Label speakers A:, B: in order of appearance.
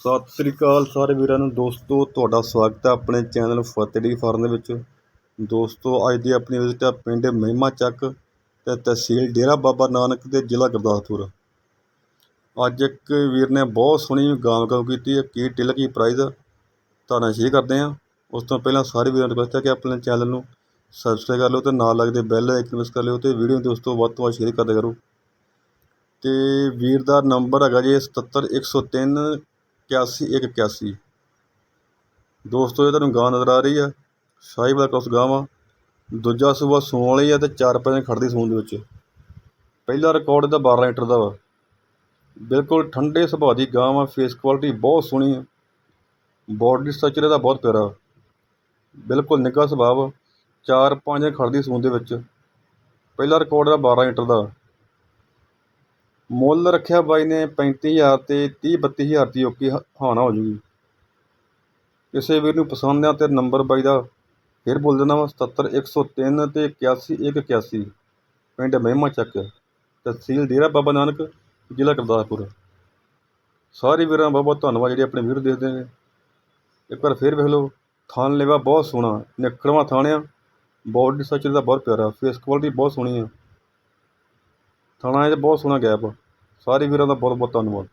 A: ਸਤਿ ਸ੍ਰੀ ਅਕਾਲ ਸਾਰੇ ਵੀਰਾਂ ਨੂੰ। ਦੋਸਤੋ, ਤੁਹਾਡਾ ਸਵਾਗਤ ਹੈ ਆਪਣੇ ਚੈਨਲ ਫਤਿਹੜੀ ਫਾਰਮ ਦੇ ਵਿੱਚ। ਦੋਸਤੋ, ਅੱਜ ਦੀ ਆਪਣੀ ਵਿਜ਼ਿਟ ਹੈ ਪਿੰਡ ਮਹਿਮਾ ਚੱਕ ਤੇ ਤਹਿਸੀਲ ਡੇਰਾ ਬਾਬਾ ਨਾਨਕ ਦੇ ਜ਼ਿਲ੍ਹਾ ਗੁਰਦਾਸਪੁਰ। ਅੱਜ ਇੱਕ ਵੀਰ ਨੇ ਬਹੁਤ ਸੋਹਣੀ ਗਾਂ ਗਾਂ ਕੀਤੀ ਹੈ, ਕੀ ਟਿਲ, ਕੀ ਪ੍ਰਾਈਜ਼ ਤੁਹਾਡੇ ਸ਼ੇਅਰ ਕਰਦੇ ਹਾਂ। ਉਸ ਤੋਂ ਪਹਿਲਾਂ ਸਾਰੇ ਵੀਰਾਂ ਨੂੰ ਰਿਕਵੈਸਟ ਹੈ ਕਿ ਆਪਣੇ ਚੈਨਲ ਨੂੰ ਸਬਸਕ੍ਰਾਈਬ ਕਰ ਲਿਓ ਤੇ ਨਾਲ ਲੱਗਦੇ ਬੈਲ ਆਈਕਨ ਪ੍ਰੈਸ ਕਰ ਲਿਓ ਤੇ ਵੀਡੀਓ ਦੋਸਤੋ ਵੱਧ ਤੋਂ ਵੱਧ ਸ਼ੇਅਰ ਕਰਦੇ ਕਰੋ। ਤੇ ਵੀਰ ਦਾ ਨੰਬਰ ਹੈਗਾ ਜੀ 77103 8181 ਦੋਸਤੋ, ਇਹ ਤੁਹਾਨੂੰ ਗਾਂ ਨਜ਼ਰ ਆ ਰਹੀ ਹੈ ਸਾਹੀਵਾਲ ਕ੍ਰੋਸ ਗਾਂ ਵਾ ਦੂਜਾ ਸੂਬਾ ਸੂਣ ਵਾਲੀ ਆ ਤੇ ਚਾਰ ਪੈਸੇ ਖੜਦੀ ਸੂਣ ਦੇ ਵਿੱਚ। ਪਹਿਲਾ ਰਿਕਾਰਡ ਇਹਦਾ 12 ਲੀਟਰ ਦਾ ਵਾ। ਬਿਲਕੁਲ ਠੰਡੇ ਸੁਭਾਅ ਦੀ ਗਾਂ ਵਾ। ਫੇਸ ਕੁਆਲਿਟੀ ਬਹੁਤ ਸੋਹਣੀ ਆ। ਬੋਡੀ ਸਟਰਕਚਰ ਇਹਦਾ ਬਹੁਤ ਪਿਆਰਾ ਬਿਲਕੁਲ ਨਿੱਘਾ ਸੁਭਾਅ ਵਾ। ਚਾਰ ਪੰਜ ਖੜਦੀ ਸੂਣ ਦੇ ਵਿੱਚ। ਪਹਿਲਾ ਰਿਕਾਰਡ ਇਹਦਾ 12 ਲੀਟਰ ਦਾ ਮੁੱਲ ਰੱਖਿਆ ਬਾਈ ਨੇ ਪੈਂਤੀ ਹਜ਼ਾਰ ਅਤੇ ਤੀਹ ਬੱਤੀ ਹਜ਼ਾਰ ਦੀ ਓਕੇ ਹਾਨਾ ਹੋ ਜੂਗੀ। ਕਿਸੇ ਵੀਰ ਨੂੰ ਪਸੰਦ ਆ ਤੇ ਨੰਬਰ ਬਾਈ ਦਾ ਫਿਰ ਬੋਲ ਦੇਣਾ ਵਾ 77103 ਤੇ 81181 ਪਿੰਡ ਮਹਿਮਾ ਚੱਕ, ਤਹਿਸੀਲ ਡੇਰਾ ਬਾਬਾ ਨਾਨਕ, ਜ਼ਿਲ੍ਹਾ ਗੁਰਦਾਸਪੁਰ। ਸਾਰੇ ਵੀਰਾਂ ਦਾ ਬਹੁਤ ਬਹੁਤ ਧੰਨਵਾਦ, ਜਿਹੜੇ ਆਪਣੇ ਵੀਡੀਓ ਦੇਖਦੇ ਨੇ। ਇੱਕ ਵਾਰ ਫਿਰ ਵੇਖ ਲਓ, ਥਾਣ ਲੇਵਾ ਬਹੁਤ ਸੋਹਣਾ ਨਿਖੜਵਾ ਥਾਣ ਆ। ਬੋਡੀ ਸਟਰਕਚਰ ਦਾ ਬਹੁਤ ਪਿਆਰਾ, ਫੇਸ ਕੁਆਲਿਟੀ ਬਹੁਤ ਸੋਹਣੀ ਆ। ਥਾਣਾ ਇਹ ਬਹੁਤ ਸੋਹਣਾ ਗੈਪ ਸਾਰੇ ਵੀਰਾਂ ਦਾ ਬਹੁਤ ਬਹੁਤ ਧੰਨਵਾਦ।